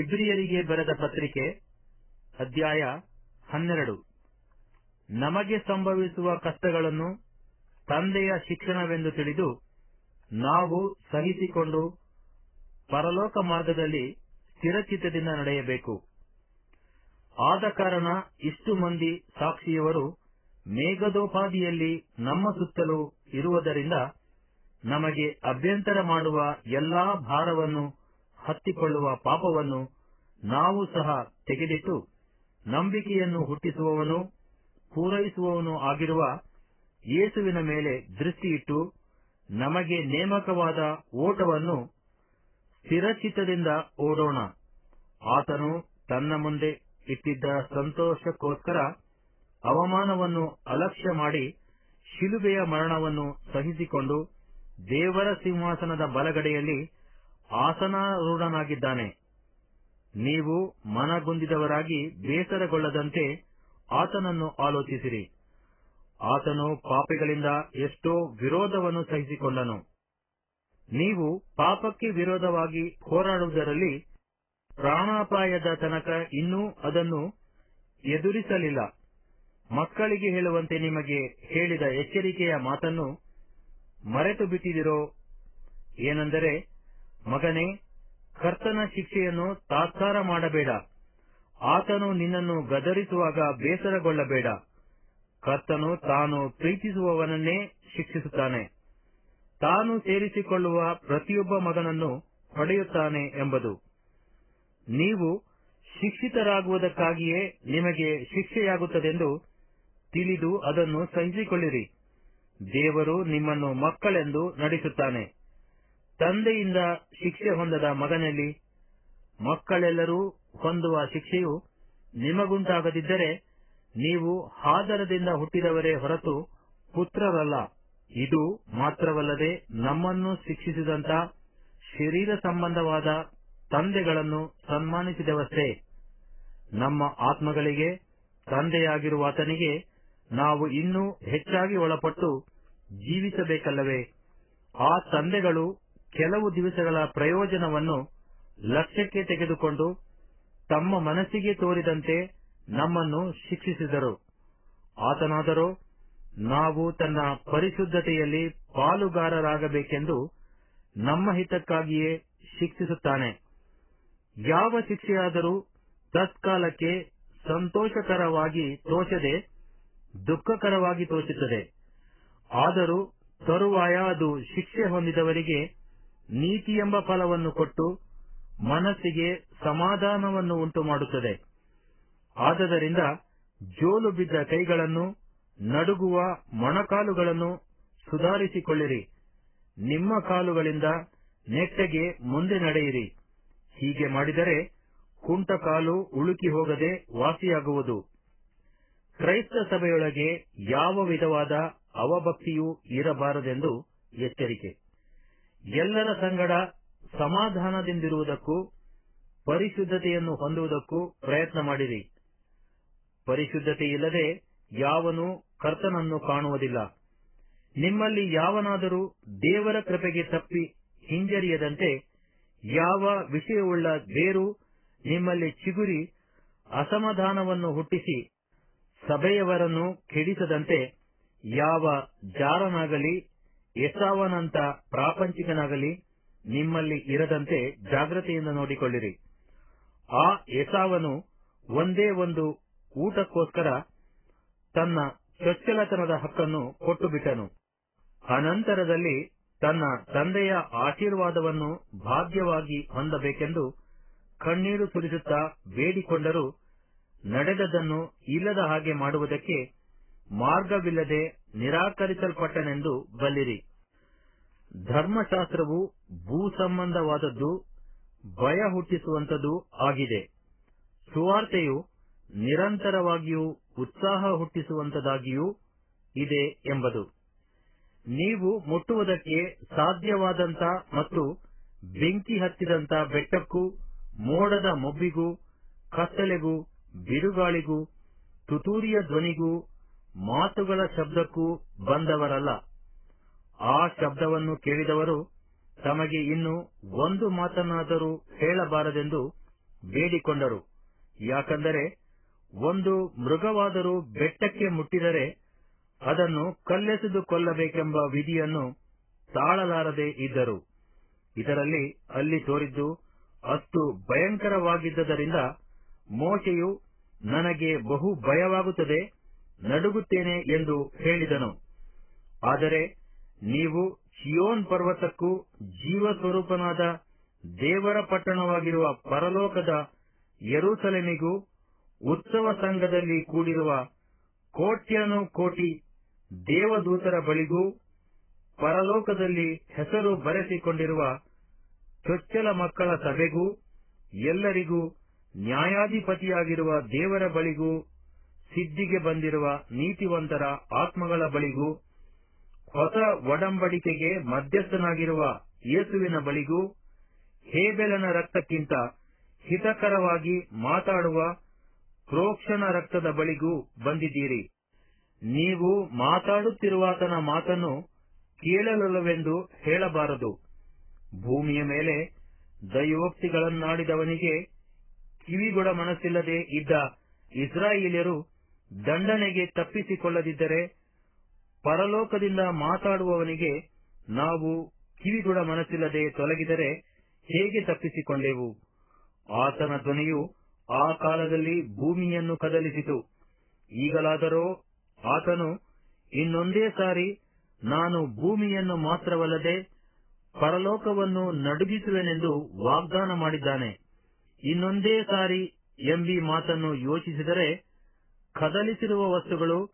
ಇಬ್ರಿಯರಿಗೆ ಬರೆದ ಪತ್ರಿಕೆ, ಅಧ್ಯಾಯ ಹನ್ನೆರಡು. ನಮಗೆ ಸಂಭವಿಸುವ ಕಷ್ಟಗಳನ್ನು ತಂದೆಯ ಶಿಕ್ಷಣವೆಂದು ತಿಳಿದು ನಾವು ಸಹಿಸಿಕೊಂಡು ಪರಲೋಕ ಮಾರ್ಗದಲ್ಲಿ ಸ್ಥಿರಚಿತ್ತದಿಂದ ನಡೆಯಬೇಕು. ಆದ ಕಾರಣ ಇಷ್ಟು ಮಂದಿ ಸಾಕ್ಷಿಯವರು ಮೇಘದೋಪಾದಿಯಲ್ಲಿ ನಮ್ಮ ಸುತ್ತಲೂ ಇರುವುದರಿಂದ ನಮಗೆ ಅಭ್ಯಂತರ ಮಾಡುವ ಎಲ್ಲಾ ಭಾರವನ್ನು ಹತ್ತಿಕೊಳ್ಳುವ ಪಾಪವನ್ನು ನಾವು ಸಹ ತೆಗೆದಿಟ್ಟು ನಂಬಿಕೆಯನ್ನು ಹುಟ್ಟಿಸುವವನು, ಪೂರೈಸುವವನು ಆಗಿರುವ ಯೇಸುವಿನ ಮೇಲೆ ದೃಷ್ಟಿಯಿಟ್ಟು ನಮಗೆ ನೇಮಕವಾದ ಓಟವನ್ನು ಸ್ಥಿರಚಿತ್ತದಿಂದ ಓಡೋಣ. ಆತನು ತನ್ನ ಮುಂದೆ ಇಟ್ಟಿದ್ದ ಸಂತೋಷಕ್ಕೋಸ್ಕರ ಅವಮಾನವನ್ನು ಅಲಕ್ಷ್ಯ ಮಾಡಿ ಶಿಲುಬೆಯ ಮರಣವನ್ನು ಸಹಿಸಿಕೊಂಡು ದೇವರ ಸಿಂಹಾಸನದ ಬಲಗಡೆಯಲ್ಲಿ ಆಸನಾರೂಢನಾಗಿದ್ದಾನೆ. ನೀವು ಮನಗುಂದಿದವರಾಗಿ ಬೇಸರಗೊಳ್ಳದಂತೆ ಆತನನ್ನು ಆಲೋಚಿಸಿರಿ. ಆತನು ಪಾಪಿಗಳಿಂದ ಎಷ್ಟೋ ವಿರೋಧವನ್ನು ಸಹಿಸಿಕೊಂಡನು. ನೀವು ಪಾಪಕ್ಕೆ ವಿರೋಧವಾಗಿ ಹೋರಾಡುವುದರಲ್ಲಿ ಪ್ರಾಣಾಪಾಯದ ತನಕ ಇನ್ನೂ ಅದನ್ನು ಎದುರಿಸಲಿಲ್ಲ. ಮಕ್ಕಳಿಗೆ ಹೇಳುವಂತೆ ನಿಮಗೆ ಹೇಳಿದ ಎಚ್ಚರಿಕೆಯ ಮಾತನ್ನು ಮರೆತು ಬಿಟ್ಟಿದಿರೋ ಏನೆಂದರೆ ಮಗನೇ, ಕರ್ತನ ಶಿಕ್ಷೆಯನ್ನು ತಾತ್ಸಾರ ಮಾಡಬೇಡ. ಆತನು ನಿನ್ನನ್ನು ಗದರಿಸುವಾಗ ಬೇಸರಗೊಳ್ಳಬೇಡ. ಕರ್ತನು ತಾನು ಪ್ರೀತಿಸುವವನನ್ನೇ ಶಿಕ್ಷಿಸುತ್ತಾನೆ. ತಾನು ಸೇರಿಸಿಕೊಳ್ಳುವ ಪ್ರತಿಯೊಬ್ಬ ಮಗನನ್ನು ಹೊಡೆಯುತ್ತಾನೆ ಎಂಬುದು. ನೀವು ಶಿಕ್ಷಿತರಾಗುವುದಕ್ಕಾಗಿಯೇ ನಿಮಗೆ ಶಿಕ್ಷೆಯಾಗುತ್ತದೆಂದು ತಿಳಿದು ಅದನ್ನು ಸಹಿಸಿಕೊಳ್ಳಿರಿ. ದೇವರು ನಿಮ್ಮನ್ನು ಮಕ್ಕಳೆಂದು ನಡೆಸುತ್ತಾನೆ. ತಂದೆಯಿಂದ ಶಿಕ್ಷೆ ಹೊಂದದ ಮಗನಲ್ಲಿ ಮಕ್ಕಳೆಲ್ಲರೂ ಹೊಂದುವ ಶಿಕ್ಷೆಯು ನಿಮಗುಂಟಾಗದಿದ್ದರೆ ನೀವು ಹಾದರದಿಂದ ಹುಟ್ಟಿದವರೇ ಹೊರತು ಪುತ್ರರಲ್ಲ. ಇದು ಮಾತ್ರವಲ್ಲದೆ ನಮ್ಮನ್ನು ಶಿಕ್ಷಿಸಿದಂತ ಶರೀರ ಸಂಬಂಧವಾದ ತಂದೆಗಳನ್ನು ಸನ್ಮಾನಿಸಿದವಷ್ಟೇ. ನಮ್ಮ ಆತ್ಮಗಳಿಗೆ ತಂದೆಯಾಗಿರುವಾತನಿಗೆ ನಾವು ಇನ್ನೂ ಹೆಚ್ಚಾಗಿ ಒಳಪಟ್ಟು ಜೀವಿಸಬೇಕಲ್ಲವೇ? ಆ ತಂದೆಗಳು ಕೆಲವು ದಿವಸಗಳ ಪ್ರಯೋಜನವನ್ನು ಲಕ್ಷ್ಯಕ್ಕೆ ತೆಗೆದುಕೊಂಡು ತಮ್ಮ ಮನಸ್ಸಿಗೆ ತೋರಿದಂತೆ ನಮ್ಮನ್ನು ಶಿಕ್ಷಿಸಿದರು. ಆತನಾದರೂ, ನಾವು ತನ್ನ ಪರಿಶುದ್ಧತೆಯಲ್ಲಿ ಪಾಲುಗಾರರಾಗಬೇಕೆಂದು ನಮ್ಮ ಹಿತಕ್ಕಾಗಿಯೇ ಶಿಕ್ಷಿಸುತ್ತಾನೆ. ಯಾವ ಶಿಕ್ಷೆಯಾದರೂ ತತ್ಕಾಲಕ್ಕೆ ಸಂತೋಷಕರವಾಗಿ ತೋಚದೆ, ದುಃಖಕರವಾಗಿ ತೋಚುತ್ತದೆ. ಆದರೂ ತರುವಾಯ ಅದು ಶಿಕ್ಷೆ ಹೊಂದಿದವರಿಗೆ ನೀತಿ ಎಂಬ ಫಲವನ್ನು ಕೊಟ್ಟು ಮನಸ್ಸಿಗೆ ಸಮಾಧಾನವನ್ನು ಉಂಟು ಮಾಡುತ್ತದೆ ಆದ್ದರಿಂದ ಜೋಲು ಬಿದ್ದ ಕೈಗಳನ್ನು, ನಡುಗುವ ಮೊಣಕಾಲುಗಳನ್ನು ಸುಧಾರಿಸಿಕೊಳ್ಳಿರಿ. ನಿಮ್ಮ ಕಾಲುಗಳಿಂದ ನೆಟ್ಟಗೆ ಮುಂದೆ ನಡೆಯಿರಿ. ಹೀಗೆ ಮಾಡಿದರೆ ಕುಂಟ ಕಾಲು ಉಳುಕಿ ಹೋಗದೆ ವಾಸಿಯಾಗುವುದು. ಕ್ರೈಸ್ತ ಸಭೆಯೊಳಗೆ ಯಾವ ವಿಧವಾದ ಅವಭಕ್ತಿಯೂ ಇರಬಾರದೆಂದು ಎಚ್ಚರಿಕೆ. ಎಲ್ಲರ ಸಂಗಡ ಸಮಾಧಾನದಿಂದಿರುವುದಕ್ಕೂ, ಪರಿಶುದ್ಧತೆಯನ್ನು ಹೊಂದುವುದಕ್ಕೂ ಪ್ರಯತ್ನ ಮಾಡಿರಿ. ಪರಿಶುದ್ಧತೆ ಇಲ್ಲದೆ ಯಾವನು ಕರ್ತನನ್ನು ಕಾಣುವುದಿಲ್ಲ. ನಿಮ್ಮಲ್ಲಿ ಯಾವನಾದರೂ ದೇವರ ಕೃಪೆಗೆ ತಪ್ಪಿ ಹಿಂಜರಿಯದಂತೆ, ಯಾವ ವಿಷಯವುಳ್ಳ ಬೇರು ನಿಮ್ಮಲ್ಲಿ ಚಿಗುರಿ ಅಸಮಾಧಾನವನ್ನು ಹುಟ್ಟಿಸಿ, ಸಭೆಯವರನ್ನು ಕೆಡಿಸದಂತೆ ಯಾವ ಜಾರನಾಗಲಿ ಎಸಾವನಂತ ಪ್ರಾಪಂಚಿಕನಾಗಲಿ, ನಿಮ್ಮಲ್ಲಿ ಇರದಂತೆ ಜಾಗ್ರತೆಯಿಂದ ನೋಡಿಕೊಳ್ಳಿರಿ. ಆ ಎಸಾವನು ಒಂದೇ ಒಂದು ಊಟಕ್ಕೋಸ್ಕರ ತನ್ನ ಚೊಚ್ಚಲತನದ ಹಕ್ಕನ್ನು ಕೊಟ್ಟು ಬಿಟ್ಟನು ಅನಂತರದಲ್ಲಿ ತನ್ನ ತಂದೆಯ ಆಶೀರ್ವಾದವನ್ನು ಭಾಗ್ಯವಾಗಿ ಹೊಂದಬೇಕೆಂದು ಕಣ್ಣೀರು ಸುರಿಸುತ್ತಾ ಬೇಡಿಕೊಂಡರೂ ನಡೆದದನ್ನು ಇಲ್ಲದ ಹಾಗೆ ಮಾಡುವುದಕ್ಕೆ ಮಾರ್ಗವಿಲ್ಲದೆ ನಿರಾಕರಿಸಲ್ಪಟ್ಟನೆಂದು ಬಲ್ಲಿರಿ. ಧರ್ಮಶಾಸ್ತ್ರವು ಭೂ ಸಂಬಂಧವಾದದ್ದು, ಭಯ ಹುಟ್ಟಿಸುವಂತದ್ದು ಆಗಿದೆ. ಸುವಾರ್ತೆಯು ನಿರಂತರವಾಗಿಯೂ ಉತ್ಸಾಹ ಹುಟ್ಟಿಸುವಂತದಾಗಿಯೂ ಇದೆ ಎಂಬುದು. ನೀವು ಮುಟ್ಟುವುದಕ್ಕೆ ಸಾಧ್ಯವಾದಂತ ಮತ್ತು ಬೆಂಕಿ ಹತ್ತಿದಂತ ಬೆಟ್ಟಕ್ಕೂ, ಮೋಡದ ಮೊಬ್ಬಿಗೂ, ಕತ್ತಲೆಗೂ, ಬಿರುಗಾಳಿಗೂ ತುತೂರಿಯ ಧ್ವನಿಗೂ ಮಾತುಗಳ ಶಬ್ದಕ್ಕೂ ಬಂದವರಲ್ಲ. ಆ ಶಬ್ದವನ್ನು ಕೇಳಿದವರು ತಮಗೆ ಇನ್ನು ಒಂದು ಮಾತನ್ನಾದರೂ ಹೇಳಬಾರದೆಂದು ಬೇಡಿಕೊಂಡರು. ಯಾಕಂದರೆ ಒಂದು ಮೃಗವಾದರೂ ಬೆಟ್ಟಕ್ಕೆ ಮುಟ್ಟಿದರೆ ಅದನ್ನು ಕಲ್ಲೆಸೆದು ಕೊಲ್ಲಬೇಕೆಂಬ ವಿಧಿಯನ್ನು ತಾಳಲಾರದೆ ಇದ್ದರು. ಇದರಲ್ಲಿ ಅಲ್ಲಿ ತೋರಿದ್ದು ಅಷ್ಟು ಭಯಂಕರವಾಗಿದ್ದರಿಂದ ಮೋಶೆಯು ನನಗೆ ಬಹು ಭಯವಾಗುತ್ತದೆ. ನಡುಗುತ್ತೇನೆ ಎಂದು ಹೇಳಿದನು. ಆದರೆ ನೀವು ಚಿಯೋನ್ ಪರ್ವತಕ್ಕೂ ಜೀವ ಸ್ವರೂಪನಾದ ದೇವರ ಪಟ್ಟಣವಾಗಿರುವ ಪರಲೋಕದ ಯರೂಸಲೆಮಿಗೂ ಉತ್ಸವ ಸಂಘದಲ್ಲಿ ಕೂಡಿರುವ ಕೋಟ್ಯಾನು ಕೋಟಿ ದೇವದೂತರ ಬಳಿಗೂ ಪರಲೋಕದಲ್ಲಿ ಹೆಸರು ಬರೆಸಿಕೊಂಡಿರುವ ಚೊಚ್ಚಲ ಮಕ್ಕಳ ಸಭೆಗೂ ಎಲ್ಲರಿಗೂ ನ್ಯಾಯಾಧಿಪತಿಯಾಗಿರುವ ದೇವರ ಬಳಿಗೂ ಸಿದ್ಧಿಗೆ ಬಂದಿರುವ ನೀತಿವಂತರ ಆತ್ಮಗಳ ಬಳಿಗೂ, ಹೊಸ ಒಡಂಬಡಿಕೆಗೆ ಮಧ್ಯಸ್ಥನಾಗಿರುವ ಯೇಸುವಿನ ಬಳಿಗೂ, ಹೇಬೆಲನ ರಕ್ತಕ್ಕಿಂತ ಹಿತಕರವಾಗಿ ಮಾತಾಡುವ ಕ್ರೋಕ್ಷನ ರಕ್ತದ ಬಳಿಗೂ ಬಂದಿದ್ದೀರಿ. ನೀವು ಮಾತಾಡುತ್ತಿರುವಾತನ ಮಾತನ್ನು ಕೇಳಲೊಲ್ಲವೆಂದು ಹೇಳಬಾರದು. ಭೂಮಿಯ ಮೇಲೆ ದೈವೋಕ್ತಿಗಳನ್ನಾಡಿದವನಿಗೆ ಕಿವಿಗೊಡ ಮನಸ್ಸಿಲ್ಲದೆ ಇದ್ದ ಇಸ್ರಾಯೇಲ್ಯರು ದಂಡನೆಗೆ ತಪ್ಪಿಸಿಕೊಳ್ಳದಿದ್ದರೆ ಪರಲೋಕದಿಂದ ಮಾತಾಡುವವನಿಗೆ ನಾವು ಕಿವಿಗುಡ ಮನಸ್ಸಿಲ್ಲದೆ ತೊಲಗಿದರೆ ಹೇಗೆ ತಪ್ಪಿಸಿಕೊಂಡೆವು? ಆತನ ಧ್ವನಿಯು ಆ ಕಾಲದಲ್ಲಿ ಭೂಮಿಯನ್ನು ಕದಲಿಸಿತು. ಈಗಲಾದರೋ ಆತನು ಇನ್ನೊಂದೇ ಸಾರಿ ನಾನು ಭೂಮಿಯನ್ನು ಮಾತ್ರವಲ್ಲದೆ ಪರಲೋಕವನ್ನು ನಡುಗಿಸುವೆನೆಂದು ವಾಗ್ದಾನ ಮಾಡಿದ್ದಾನೆ. ಇನ್ನೊಂದೇ ಸಾರಿ ಎಂಬಿ ಮಾತನ್ನು ಯೋಚಿಸಿದರೆ ಕದಲಿಸಿರುವ ವಸ್ತುಗಳು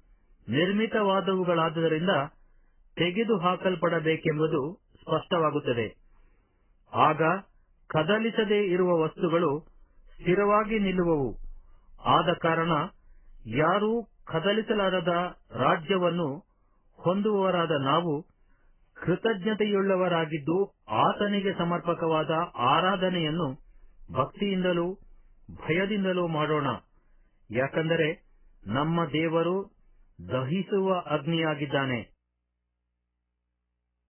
ನಿರ್ಮಿತವಾದವುಗಳಾದುದರಿಂದ ತೆಗೆದು ಹಾಕಲ್ಪಡಬೇಕೆಂಬುದು ಸ್ಪಷ್ಟವಾಗುತ್ತದೆ. ಆಗ ಕದಲಿಸದೇ ಇರುವ ವಸ್ತುಗಳು ಸ್ಥಿರವಾಗಿ ನಿಲ್ಲುವವು. ಆದ ಕಾರಣ ಯಾರೂ ಕದಲಿಸಲಾರದ ರಾಜ್ಯವನ್ನು ಹೊಂದುವವರಾದ ನಾವು ಕೃತಜ್ಞತೆಯುಳ್ಳವರಾಗಿದ್ದು ಆತನಿಗೆ ಸಮರ್ಪಕವಾದ ಆರಾಧನೆಯನ್ನು ಭಕ್ತಿಯಿಂದಲೂ ಭಯದಿಂದಲೂ ಮಾಡೋಣ. ಯಾಕಂದರೆ ನಮ್ಮ ದೇವರು ದಹಿಸುವ ಅಗ್ನಿಯಾಗಿದ್ದಾನೆ.